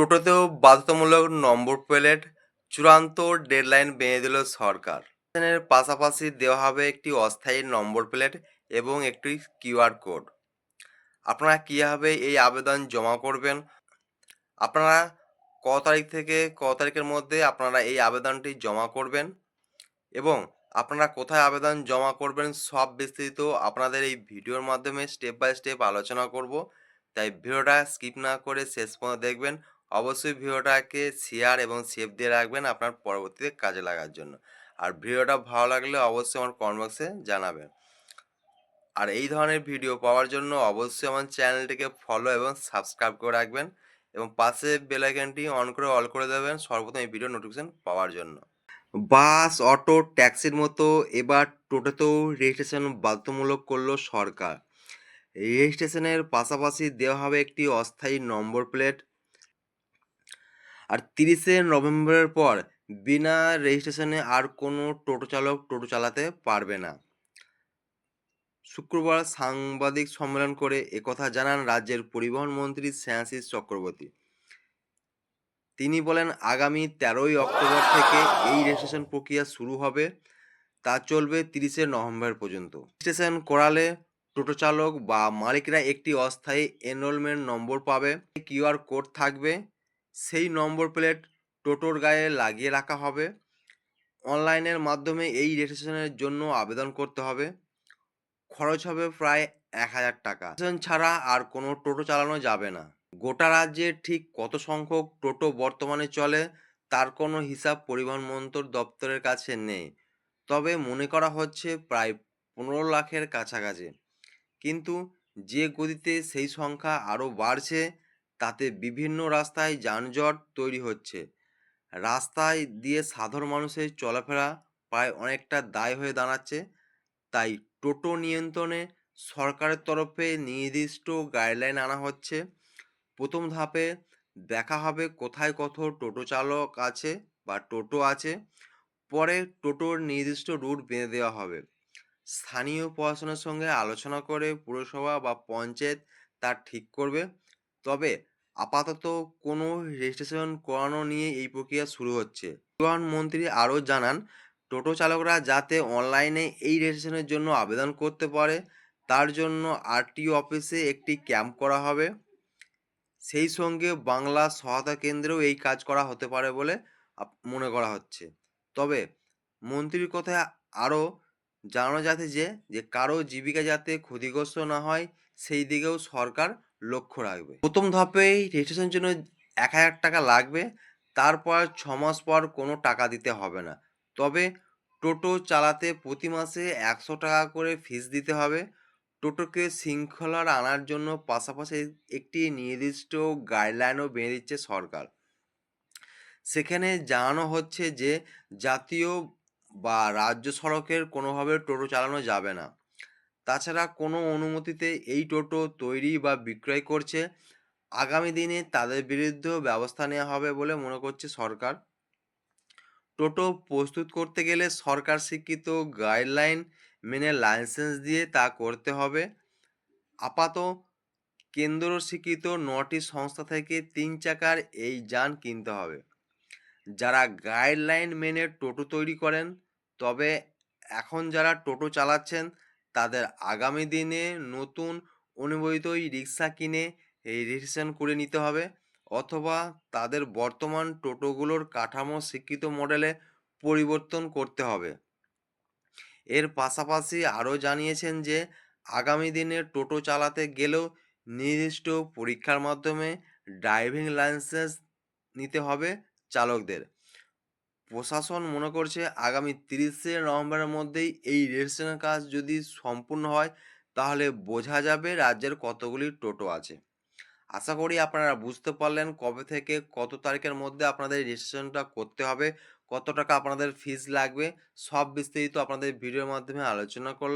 টোটোতেও বাধ্যতামূলক number plate, চূড়ান্ত deadline বেঁধে দিল সরকার। পাশাপাশি দেওয়া হবে একটি অস্থায়ী নম্বর প্লেট এবং একটি কিউআর কোড। আপনারা কীভাবে এই আবেদন জমা করবেন? আপনারা ক তারিখ থেকে ক তারিখের মধ্যে আপনারা এই আবেদনটি জমা করবেন? এবং আপনারা কোথায় আবেদন জমা করবেন সব বিস্তারিত আপনাদের এই ভিডিওর মাধ্যমে স্টেপ বাই স্টেপ আলোচনা করব। তাই ভিডিওটা স্কিপ না করে শেষ পর্যন্ত দেখবেন। অবশ্যই ভিডিওটাকে শেয়ার এবং সেভ দিয়ে রাখবেন আপনার পরবর্তীতে কাজে লাগার জন্য। আর ভিডিওটা ভালো লাগলে অবশ্যই আমার কমেন্ট জানাবেন। আর এই ধরনের ভিডিও পাওয়ার জন্য অবশ্যই আমার চ্যানেলটিকে ফলো এবং সাবস্ক্রাইব করে রাখবেন এবং পাশে বেল আইকনটি অন করে অল করে দেবেন সর্বপ্রথম এই ভিডিও নোটিফিকেশন পাওয়ার জন্য। বাস, অটো, ট্যাক্সির মতো এবার টোটোতেও রেজিস্ট্রেশন বাধ্যতামূলক করল সরকার। রেজিস্ট্রেশনের পাশাপাশি দেওয়া হবে একটি অস্থায়ী নম্বর প্লেট আর তিরিশে নভেম্বরের পর বিনা রেজিস্ট্রেশনে আর কোনো টোটো চালক টোটো চালাতে পারবে না। শুক্রবার সাংবাদিক সম্মেলন করে একথা জানান রাজ্যের পরিবহন মন্ত্রী শ্রেয়াশিস চক্রবর্তী। তিনি বলেন, আগামী তেরোই অক্টোবর থেকে এই রেজিস্ট্রেশন প্রক্রিয়া শুরু হবে। তা চলবে তিরিশে নভেম্বর পর্যন্ত। রেজিস্ট্রেশন করালে টোটো চালক বা মালিকরা একটি অস্থায়ী এনরোলমেন্ট নম্বর পাবে। কিউআর কোড থাকবে। সেই নম্বর প্লেট টোটোর গায়ে লাগিয়ে রাখা হবে। অনলাইনের মাধ্যমে এই রেজিস্ট্রেশনের জন্য আবেদন করতে হবে। খরচ হবে প্রায় এক হাজার টাকা। ছাড়া আর কোনো টোটো চালানো যাবে না। গোটা রাজ্যে ঠিক কত সংখ্যক টোটো বর্তমানে চলে তার কোনো হিসাব পরিবহন মন্ত্রক দপ্তরের কাছে নেই। তবে মনে করা হচ্ছে প্রায় পনেরো লাখের কাছাকাছি। কিন্তু যে গতিতে সেই সংখ্যা আরও বাড়ছে তাতে বিভিন্ন রাস্তায় যানজট তৈরি হচ্ছে। রাস্তায় দিয়ে সাধারণ মানুষের চলাফেরা প্রায় অনেকটা দায় হয়ে দাঁড়াচ্ছে। তাই টোটো নিয়ন্ত্রণে সরকারের তরফে নির্দিষ্ট গাইডলাইন আনা হচ্ছে। প্রথম ধাপে দেখা হবে কোথায় কত টোটো চালক আছে বা টোটো আছে। পরে টোটোর নির্দিষ্ট রুট বেঁধে দেওয়া হবে। স্থানীয় প্রশাসনের সঙ্গে আলোচনা করে পুরসভা বা পঞ্চায়েত তা ঠিক করবে। তবে আপাতত কোনো রেজিস্ট্রেশন করানো নিয়ে এই প্রক্রিয়া শুরু হচ্ছে। পরিবহন মন্ত্রী আরও জানান, টোটো চালকরা যাতে অনলাইনে এই রেজিস্ট্রেশনের জন্য আবেদন করতে পারে, তার জন্য আরটিও অফিসে একটি ক্যাম্প করা হবে। সেই সঙ্গে বাংলা সহায়তা কেন্দ্রেও এই কাজ করা হতে পারে বলে মনে করা হচ্ছে। তবে মন্ত্রীর কথায় আরও জানানো যাচ্ছে যে যে কারও জীবিকা যাতে ক্ষতিগ্রস্ত না হয়, সেই দিকেও সরকার লক্ষ্য রাখবে। প্রথম ধাপেই রেজিস্ট্রেশনের জন্য এক হাজার টাকা লাগবে, তারপর ছ মাস পর কোনো টাকা দিতে হবে না। তবে টোটো চালাতে প্রতি মাসে একশো টাকা করে ফিস দিতে হবে। টোটোকে শৃঙ্খলার আনার জন্য পাশাপাশি একটি নির্দিষ্ট গাইডলাইনও বেঁধে দিচ্ছে সরকার। সেখানে জানানো হচ্ছে যে, জাতীয় বা রাজ্য সড়কের কোনোভাবে টোটো চালানো যাবে না। তাছাড়া কোনো অনুমতিতে এই টোটো তৈরি বা বিক্রয় করছে, আগামী দিনে তাদের বিরুদ্ধেও ব্যবস্থা নেওয়া হবে বলে মনে করছে সরকার। টোটো প্রস্তুত করতে গেলে সরকার স্বীকৃত গাইডলাইন মেনে লাইসেন্স দিয়ে তা করতে হবে। আপাত কেন্দ্র স্বীকৃত নটি সংস্থা থেকে তিন চাকার এই যান কিনতে হবে। যারা গাইডলাইন মেনে টোটো তৈরি করেন, তবে এখন যারা টোটো চালাচ্ছেন, তাদের আগামী দিনে নতুন অনুমোদিত রিক্সা কিনে এই রেজিস্ট্রেশন করে নিতে হবে। অথবা তাদের বর্তমান টোটোগুলোর কাঠামো স্বীকৃত মডেলে পরিবর্তন করতে হবে। এর পাশাপাশি আরও জানিয়েছেন যে, আগামী দিনে টোটো চালাতে গেলেও নির্দিষ্ট পরীক্ষার মাধ্যমে ড্রাইভিং লাইসেন্স নিতে হবে। চালকদের। প্রশাসন মনে করছে আগামী তিরিশে নভেম্বরের মধ্যেই এই রেজিস্ট্রেশনের কাজ যদি সম্পূর্ণ হয়, তাহলে বোঝা যাবে রাজ্যের কতগুলি টোটো আছে। আশা করি আপনারা বুঝতে পারলেন কবে থেকে কত তারিখের মধ্যে আপনাদের রেজিস্ট্রেশনটা করতে হবে, কত টাকা আপনাদের ফিস লাগবে, সব বিস্তারিত আপনাদের ভিডিওর মাধ্যমে আলোচনা করলাম।